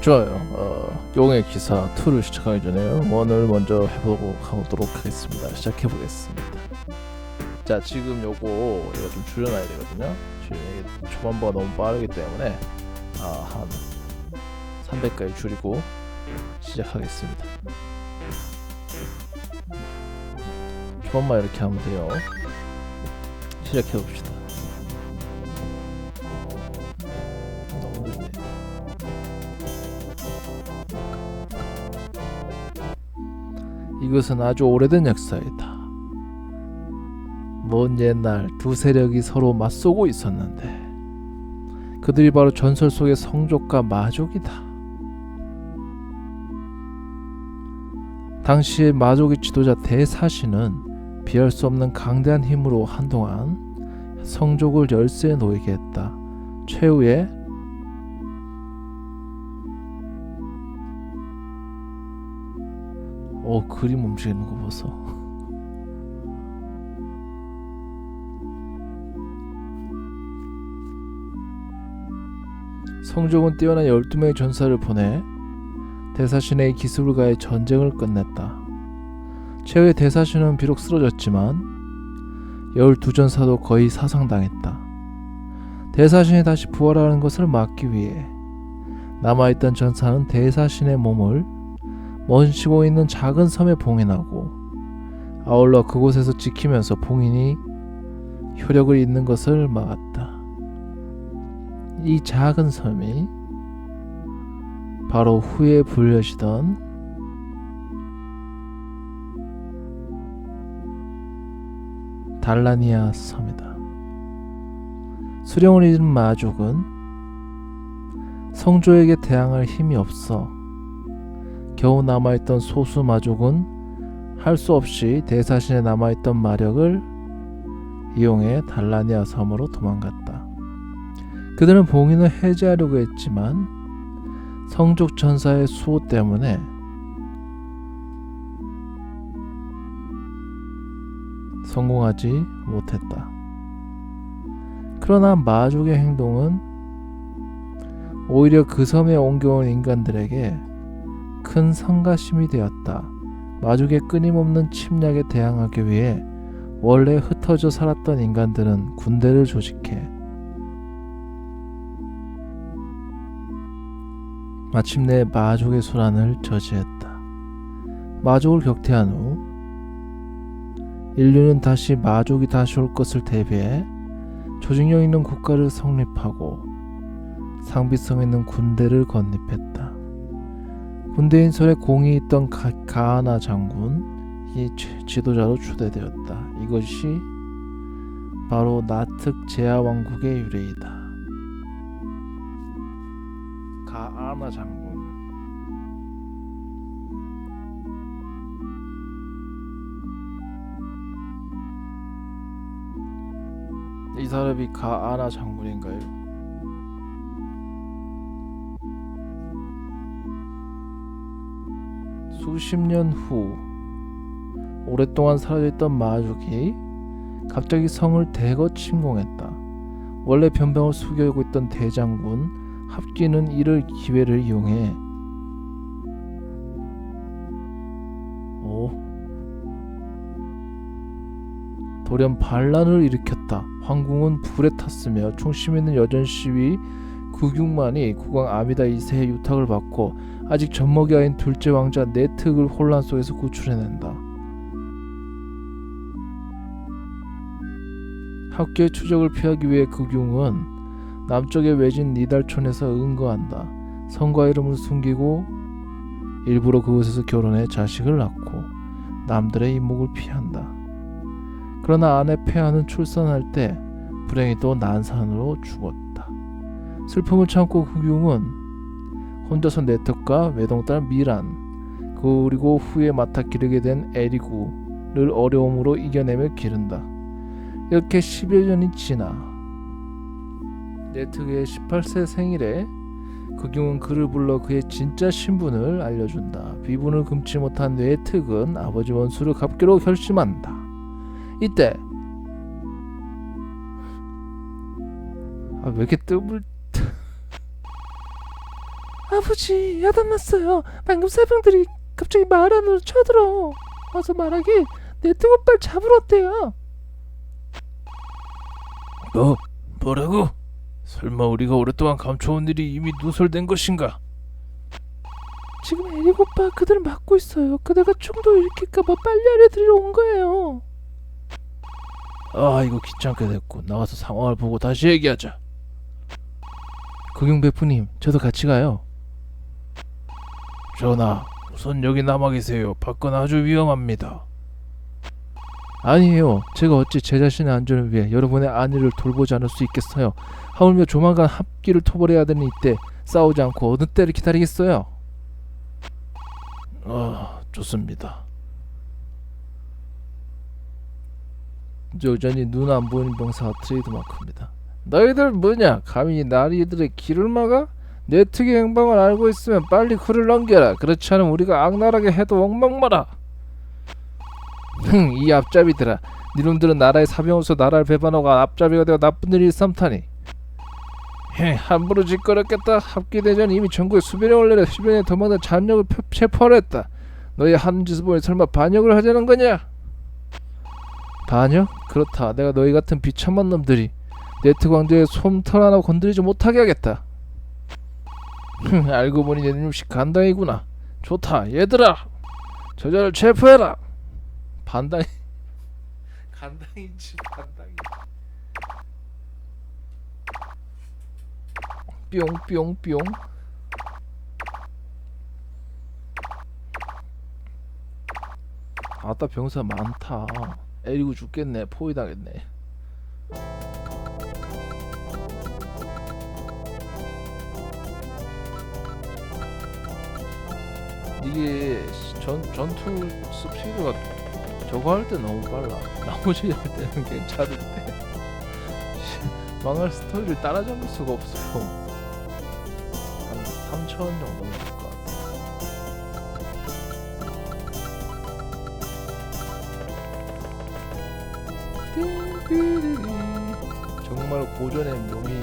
좋아요. 어, 용의 기사 2를 시작하기 전에 원을 먼저 해보도록 하도록 하겠습니다. 시작해 보겠습니다. 자, 지금 요거 이거 좀 줄여놔야 되거든요. 지금 이게 초반부가 너무 빠르기 때문에 아, 한 300까지 줄이고 시작하겠습니다. 초반만 이렇게 하면 돼요. 시작해 봅시다. 이것은 아주 오래된 역사이다. 먼 옛날 두 세력이 서로 맞서고 있었는데 그들이 바로 전설 속의 성족과 마족이다. 당시의 마족의 지도자 대사신은 비할 수 없는 강대한 힘으로 한동안 성족을 열세에 놓이게 했다. 최후의 어 그림 움직이는 거 보소. 성종은 뛰어난 12명의 전사를 보내 대사신의 가해 전쟁을 끝냈다. 최후의 대사신은 비록 쓰러졌지만 12전사도 거의 사상당했다. 대사신이 다시 부활하는 것을 막기 위해 남아있던 전사는 대사신의 몸을 먼 쉬고 있는 작은 섬에 봉인하고 아울러 그곳에서 지키면서 봉인이 효력을 잃는 것을 막았다. 이 작은 섬이 바로 후에 불려지던 달라니아 섬이다. 수령을 잃은 마족은 성조에게 대항할 힘이 없어 겨우 남아있던 소수 마족은 할 수 없이 대사신에 남아있던 마력을 이용해 달라니아 섬으로 도망갔다. 그들은 봉인을 해제하려고 했지만 성족 전사의 수호 때문에 성공하지 못했다. 그러나 마족의 행동은 오히려 그 섬에 옮겨온 인간들에게 큰 성가심이 되었다. 마족의 끊임없는 침략에 대항하기 위해 원래 흩어져 살았던 인간들은 군대를 조직해 마침내 마족의 소란을 저지했다. 마족을 격퇴한 후 인류는 다시 마족이 다시 올 것을 대비해 조직력 있는 국가를 성립하고 상비성 있는 군대를 건립했다. 군대인 설에 공이 있던 가, 가하나 장군이 지도자로 추대되었다. 이것이 바로 나특 제하 왕국의 유래이다. 가하나 장군. 이 사람이 가하나 장군인가요? 수십 년 후 오랫동안 사라졌던 마족이 갑자기 성을 대거 침공했다. 원래 변병을 수교하고 있던 대장군 합기는 이를 기회를 이용해 오 돌연 반란을 일으켰다. 황궁은 불에 탔으며 중심 있는 여전 시위 구경만이 국왕 아미다 2세의 유탁을 받고 아직 젖먹이 아인 둘째 왕자 네특을 혼란 속에서 구출해낸다. 학교의 추적을 피하기 위해 극용은 남쪽의 외진 니달촌에서 은거한다. 성과 이름을 숨기고 일부러 그곳에서 결혼해 자식을 낳고 남들의 이목을 피한다. 그러나 아내 폐하는 출산할 때 불행히 또 난산으로 죽었다. 슬픔을 참고 극용은 혼자서 네특과 외동딸 미란 그리고 후에 맡아 기르게 된 에리구를 어려움으로 이겨내며 기른다. 이렇게 10여 년이 지나 네특의 18세 생일에 극용은 그를 불러 그의 진짜 신분을 알려준다. 비분을 금치 못한 네특은 아버지 원수를 갚기로 결심한다. 이때 아, 왜 이렇게 뜸을 아버지 야단났어요. 방금 새병들이 갑자기 마을 안으로 쳐들어. 와서 말하기 내 뜨거운 빨 잡으러 왔대요. 뭐? 뭐라고? 설마 우리가 오랫동안 감춰온 일이 이미 누설된 것인가? 지금 에릭 오빠 그들을 막고 있어요. 그대가 충돌 일으킬까봐 빨리 알려드리러 온 거예요. 아 이거 귀찮게 됐고 나가서 상황을 보고 다시 얘기하자. 극용배프님 저도 같이 가요. 전하 우선 여기 남아 계세요. 밖은 아주 위험합니다. 아니에요. 제가 어찌 제 자신의 안전을 위해 여러분의 안위를 돌보지 않을 수 있겠어요. 하물며 조만간 합기를 토벌해야 되는 이때 싸우지 않고 어느 때를 기다리겠어요. 아 좋습니다. 여전히 눈 안 보이는 병사 트레이드 마크입니다. 너희들 뭐냐? 감히 나리들의 길을 막아? 내 특이 행방을 알고 있으면 빨리 글을 넘겨라. 그렇지 않으면 우리가 악랄하게 해도 엉망마라. 흥, 이 앞잡이들아. 니놈들은 나라의 사병으로서 나라를 배반하고 앞잡이가 되어 나쁜 일을 일삼타니. 헤, 함부로 짓거렸겠다. 합기대전 이미 전국에 수변에 올려라. 수변에 더 많은 잔력을 표- 체포하려 했다. 너희 하는 짓을 보니 설마 반역을 하자는 거냐? 반역? 그렇다. 내가 너희 같은 비참한 놈들이 네트 광대의 솜털 하나 건드리지 못하게 하겠다. 흠, 알고 보니 내 놈씩 간당이구나. 좋다, 얘들아. 저자를 체포해라. 반당이 간당인지 반당이. 뿅뿅뿅. 아따 병사 많다. 에리고 죽겠네. 포위 당했네. 이게 전 전투 스피드가 저거 할 때 너무 빨라. 나머지 할 때는 괜찮은데 망할 스토리를 따라잡을 수가 없어요. 한 3천 정도 될것 같아. 정말 고전의 묘미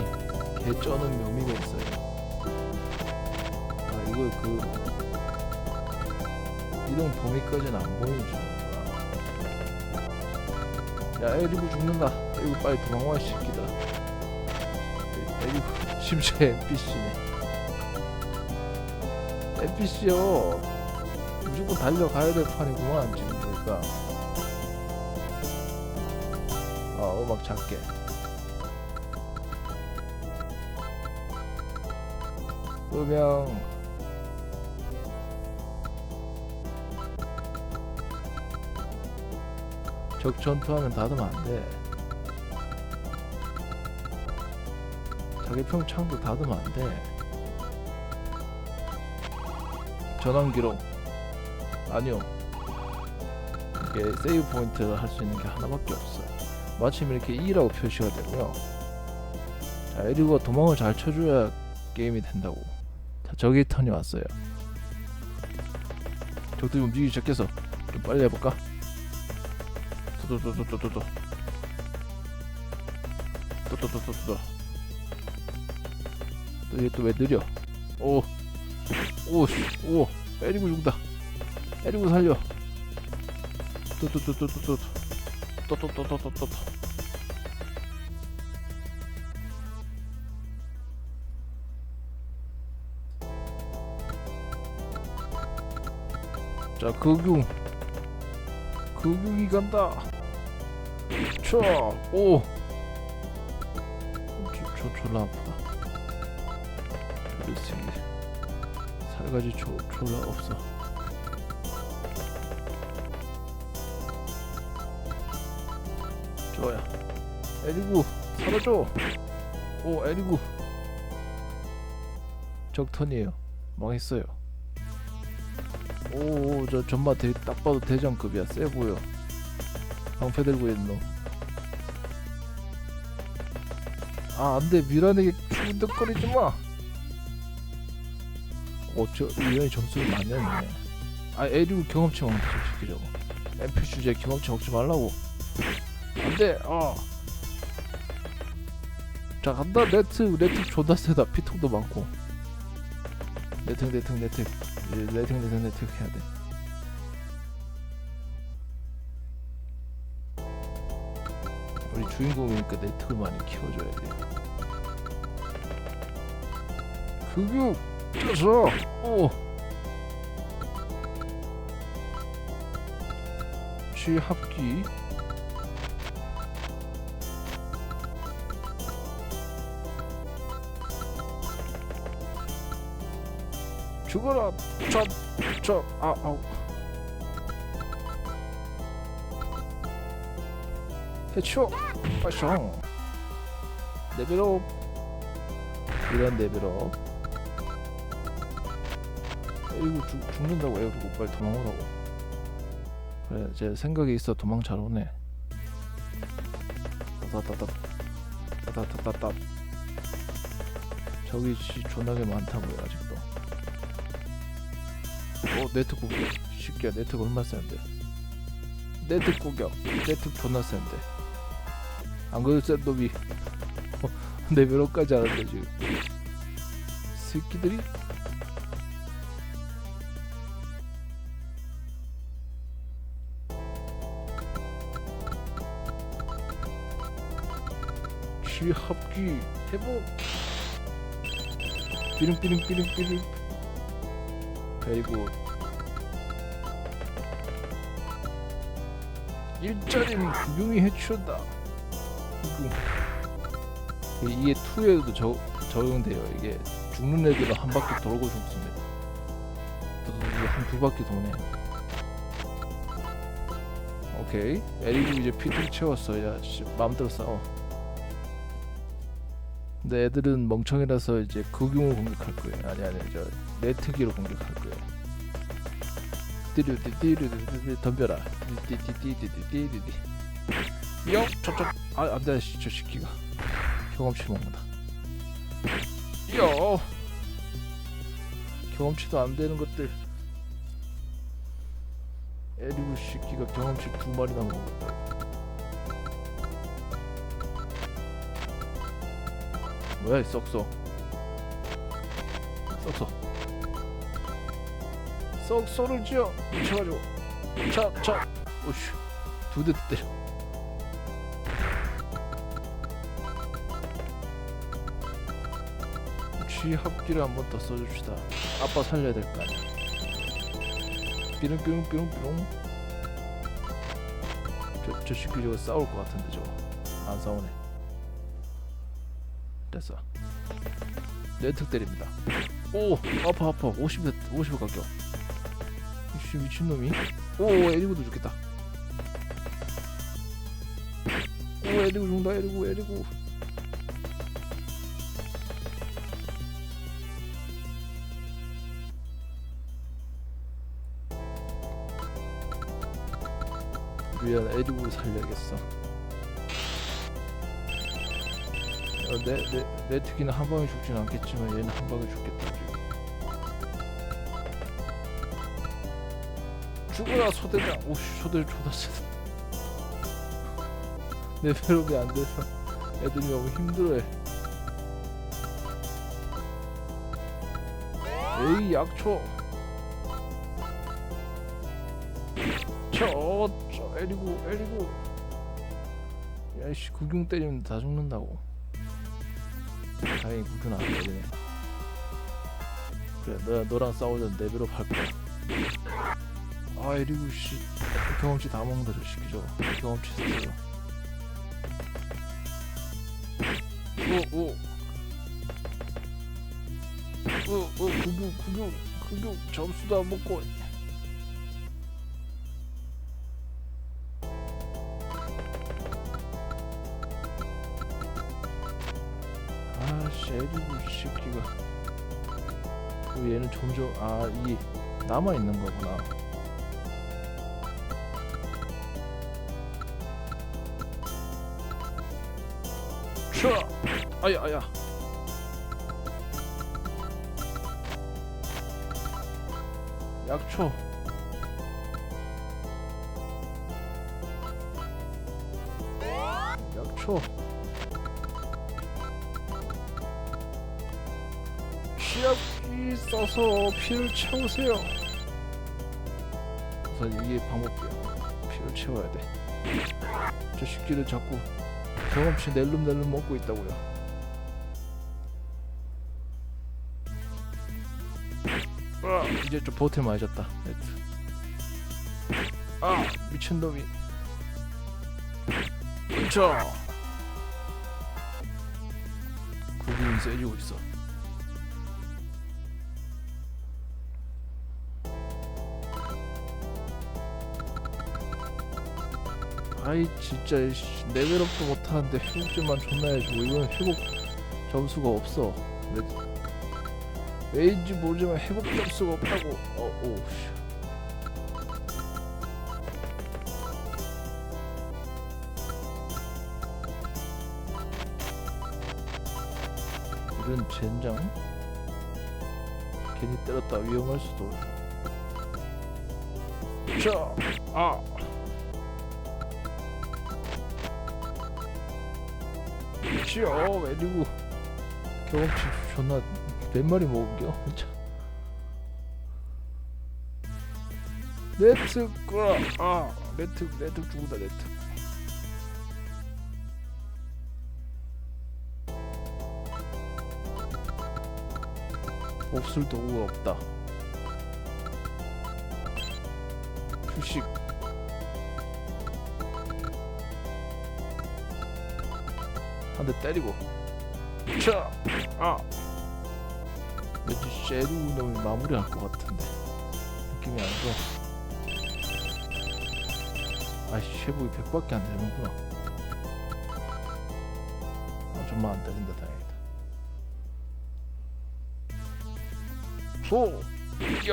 개쩌는 묘미가 있어요. 아 이거 그 이동 범위까지는 안 보이죠. 야 에리고 죽는다. 에리고 빨리 도망와 이 새끼다. 에- 에리고 심지어 NPC네. NPC요. 무조건 달려가야 될 판이구만 지금 보니까. 아 음악 작게. 음영 적 전투하면 닫으면 안 돼. 자기 평창도 닫으면 안 돼. 전환 기록 아니요. 이게 세이브 포인트를 할수 있는 게 하나밖에 없어요. 마침 이렇게 2라고 표시가 되고요. 자, 에리고가 도망을 잘 쳐줘야 게임이 된다고. 자, 저기 턴이 왔어요. 적들이 움직이기 시작해서 좀 빨리 해볼까? 또또또또또또 또또또또또 또얘또왜 느려? 오, 오, 오, 에리고 죽다. 에리고 살려. 또또또또또또 또또또또또또 자, 극용. 극용이 간다. 쳐, 오. 저, 저 졸라 아프다. 그렇지. 살가지 조, 졸라 없어. 좋아요. 에리구 사라져. 오 에리구. 적턴이에요. 망했어요. 오, 저 전마 대, 딱 봐도 대장급이야. 세 보여. 방패 들고 있는 놈. 아, 안 돼. 미란에게 킹득거리지 마. 어, 저 미란이 점수를 많이 했네. 아, 에리고 경험치 먹는 시키려고. MP 주제 경험치 먹지 말라고. 안 돼. 어. 자, 간다. 레트. 레트 존나 세다. 피통도 많고. 네트 네트 이제 네트 네트 네트 해야 돼. 주인공이니까 네트를 많이 키워줘야 돼. 그게 쪄서. 오. 취합기. 죽어라. 저저아 아우. 해치워 빠숑 레벨업 이런 레벨업 이거 죽, 죽는다고 해 그리고 빨리 도망오라고. 그래 제 생각이 있어. 도망 잘 오네. 따다다다 따다다다다 저기 지 존나게 많다고요 아직도. 오 네트 공격. 쉽게. 네트가 얼마 센데. 네트 공격. 네트 존나 센데 안 그래도 센 놈이 레벨업까지 하는데 지금. 새끼들이. 취합기 회복. 삐링삐링삐링삐링. 그리고 일자리는 구경이 해치운다 이게 2에도 저, 적용돼요. 이게 죽는 애들은 한 바퀴 돌고 죽습니다. 한 두 바퀴 도네. 오케이. 에리고 이제 피트 채웠어 야 씨, 마음대로 싸워. 근데 애들은 멍청이라서 이제 극용을 공격할 거예요. 아니 아니 저 네트기로 공격할 거예요. 띠르띠띠르띠 덤벼라. 띠띠띠띠띠띠띠 요? 저쪽 아 안돼 저 새끼가. 경험치 먹는다. 요. 경험치도 안 되는 것들. 에리고 새끼가 경험치 두 마리나 먹었다 뭐야 이 썩소. 썩소. 썩소를 지어. 미쳐가지고. 차차. 오슈 두대 때려 취합기를 한 번 더 써줍시다. 아빠 살려야 될 거 아니야. 삐릉삐릉삐릉삐릉. 저, 저 새끼 저거 싸울 것 같은데 저거. 안 싸우네. 됐어. 네트 때립니다. 오 아파 아파. 50에 50에 가격 이씨 미친놈이. 오 에리고도 죽겠다. 오 에리고 죽는다 에리고 에리고 미안 에리고 살려야겠어. 어, 내, 내, 내 특기는 한 방에 죽진 않겠지만 얘는 한 방에 죽겠다 죽어라 소대장. 오씨 소대를 세다 레벨업이 안 돼서 애들이 너무 힘들어해. 에이 약초 저, 저 에리고 에리고. 야이씨 구경 때리면 다 죽는다고. 다행히 구경 안 때리네 그래 너, 너랑 싸우자. 레벨업 할 거야 아 에리고 씨. 경험치 다 먹는다 저 새끼 저거 경험치 쓰죠 오오. 어 어 구경 구경 구경. 점수도 안 먹고 씨 새끼가 그 얘는 점점 아이 남아 있는 거구나. 슈아 아야 아야. 약초. 약초 피 써서 피를 채우세요. 우선 이게 방법이야. 피를 채워야 돼. 저 새끼들 자꾸 경험치 낼름낼름 먹고 있다고요. 아, 이제 좀 보태 맞았다. 네트. 아 미친 놈이. 그쵸. 구분이 세지고 있어. 아이 진짜 씨, 레벨업도 못하는데 회복제만 존나 해주고 이건 회복 점수가 없어. 왜, 왜인지 모르지만 회복 점수가 없다고. 어, 오, 씨. 이런 젠장? 괜히 때렸다 위험할 수도. 자, 아 쉬어 왜리고 경험치 존나 몇 마리 먹은겨? 진짜 네트 끌어 아 네트 네트 죽는다 네트 없을 도구가 없다. 휴식 한 대 때리고 차! 아! 왠지 쉐루 놈이 마무리할 것 같은데 느낌이 안 좋아 아이씨 회복이 100밖에 안 되는구나 아 좀만 안 때린다 다행이다 소! 이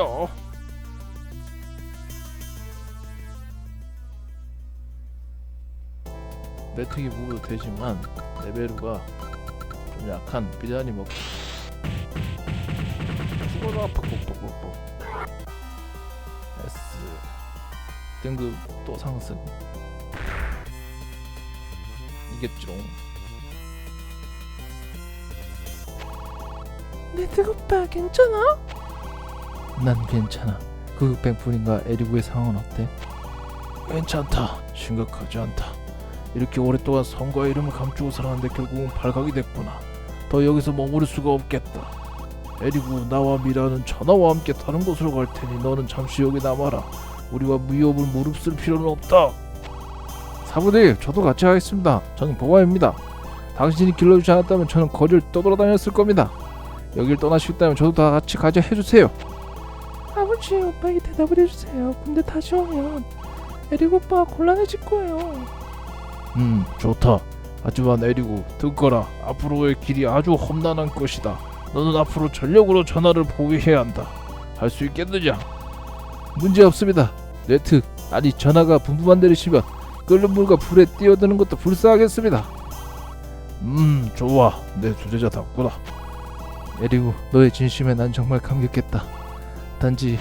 매트기 부도 되지만 레베루가 좀 약한 비단이 먹고 죽어라 팍팍팍팍팍 S. 등급 또 상승. 이겠죠. 내 뜨겁다 괜찮아? 난 괜찮아. 그 뱅풀인가 에리구의 상황은 어때? 괜찮다. 심각하지 않다 이렇게 오랫동안 선거의 이름을 감추고 살았는데 결국은 발각이 됐구나. 더 여기서 머무를 수가 없겠다. 에리구 나와 미라는 전하와 함께 다른 곳으로 갈 테니 너는 잠시 여기 남아라. 우리와 무협을 무릅쓸 필요는 없다. 사부님 저도 같이 가겠습니다. 저는 보아입니다. 당신이 길러주지 않았다면 저는 거리를 떠돌아다녔을 겁니다. 여길 떠나시겠다면 저도 다 같이 가자 해주세요. 아버지 오빠에게 대답을 해주세요. 근데 다시 오면 에릭 오빠가 곤란해질 거예요 음 좋다. 하지만 내리고 듣거라. 앞으로의 길이 아주 험난한 것이다. 너는 앞으로 전력으로 전화를 포기해야 한다. 할 수 있겠느냐? 문제 없습니다. 네트 아니 전화가 분부만 내리시면 끓는 물과 불에 뛰어드는 것도 불쌍하겠습니다. 음 좋아. 내 주제자답구나. 에리고 너의 진심에 난 정말 감격했다. 단지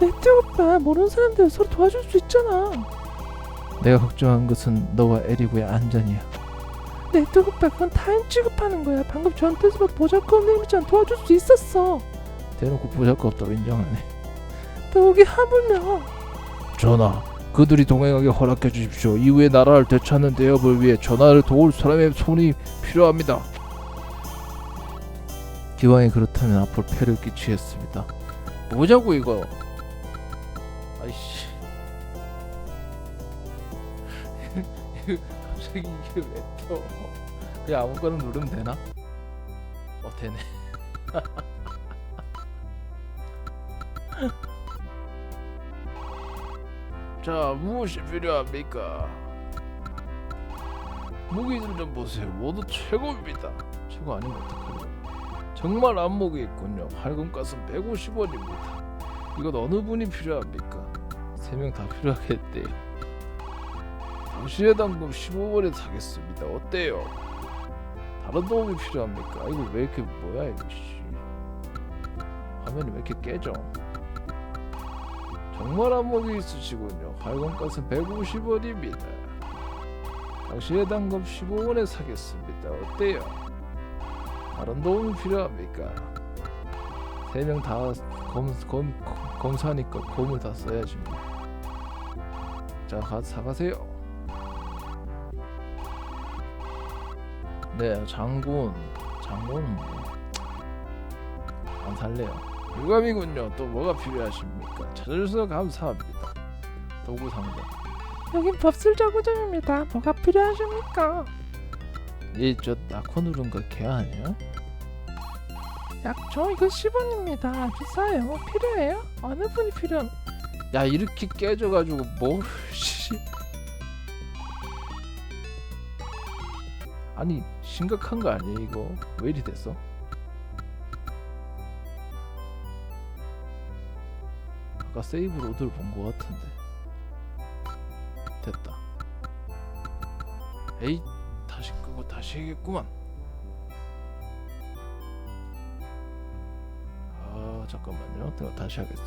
네트 오빠 모르는 사람들 서로 도와줄 수 있잖아 내가 걱정한 것은 너와 에리고의 안전이야 네트 오빠 그건 타인 취급하는 거야 방금 전투에서 보잘것 없는 힘이잖아 도와줄 수 있었어 대놓고 보잘것 없다고 인정하네 여기 하물며 전하, 그들이 동행하게 허락해 주십시오. 이후에 나라를 되찾는 대업을 위해 전하를 도울 사람의 손이 필요합니다. 기왕이 그렇다면 앞으로 패를 끼치겠습니다. 뭐자고 이거? 아이씨. 갑자기 이게 왜 떠? 그냥 아무거나 누르면 되나? 어 되네. 자, 무엇이 필요합니까? 무기들 좀 보세요. 모두 최고입니다. 최고 아니면 어떡해요? 정말 안목이 있군요. 밝은 가슴 150원입니다. 이건 어느 분이 필요합니까? 세 명 다 필요하겠대요. 당신의 당금 15원에 사겠습니다. 어때요? 다른 도움이 필요합니까? 이거 왜 이렇게 뭐야 이거 씨. 화면이 왜 이렇게 깨져? 정말 안목이 있으시군요. 활건가스 150원입니다. 당신의 당금 15원에 사겠습니다. 어때요? 다른 도움이 필요합니까? 세 명 다 검사니까 검을 다 써야지 뭐. 자 가, 사가세요 네 장군 장군은 뭐안 살래요 유감이군요 또 뭐가 필요하십니까 찾아주셔서 감사합니다 도구 상자 여긴 법술 자구점입니다. 뭐가 필요하십니까? 얘저 낙코 누른 거걔 아니야? 약초 이거 10원입니다. 아주 싸요. 필요해요? 어느 분이 필요한? 야 이렇게 깨져가지고 뭘 씨. 아니 심각한 거 아니야 이거? 왜 이리 됐어? 아까 세이브 로드를 본거 같은데. 됐다. 에이 다시 끄고 다시 해야겠구만. 아 잠깐만요. 내가 다시 하겠습니다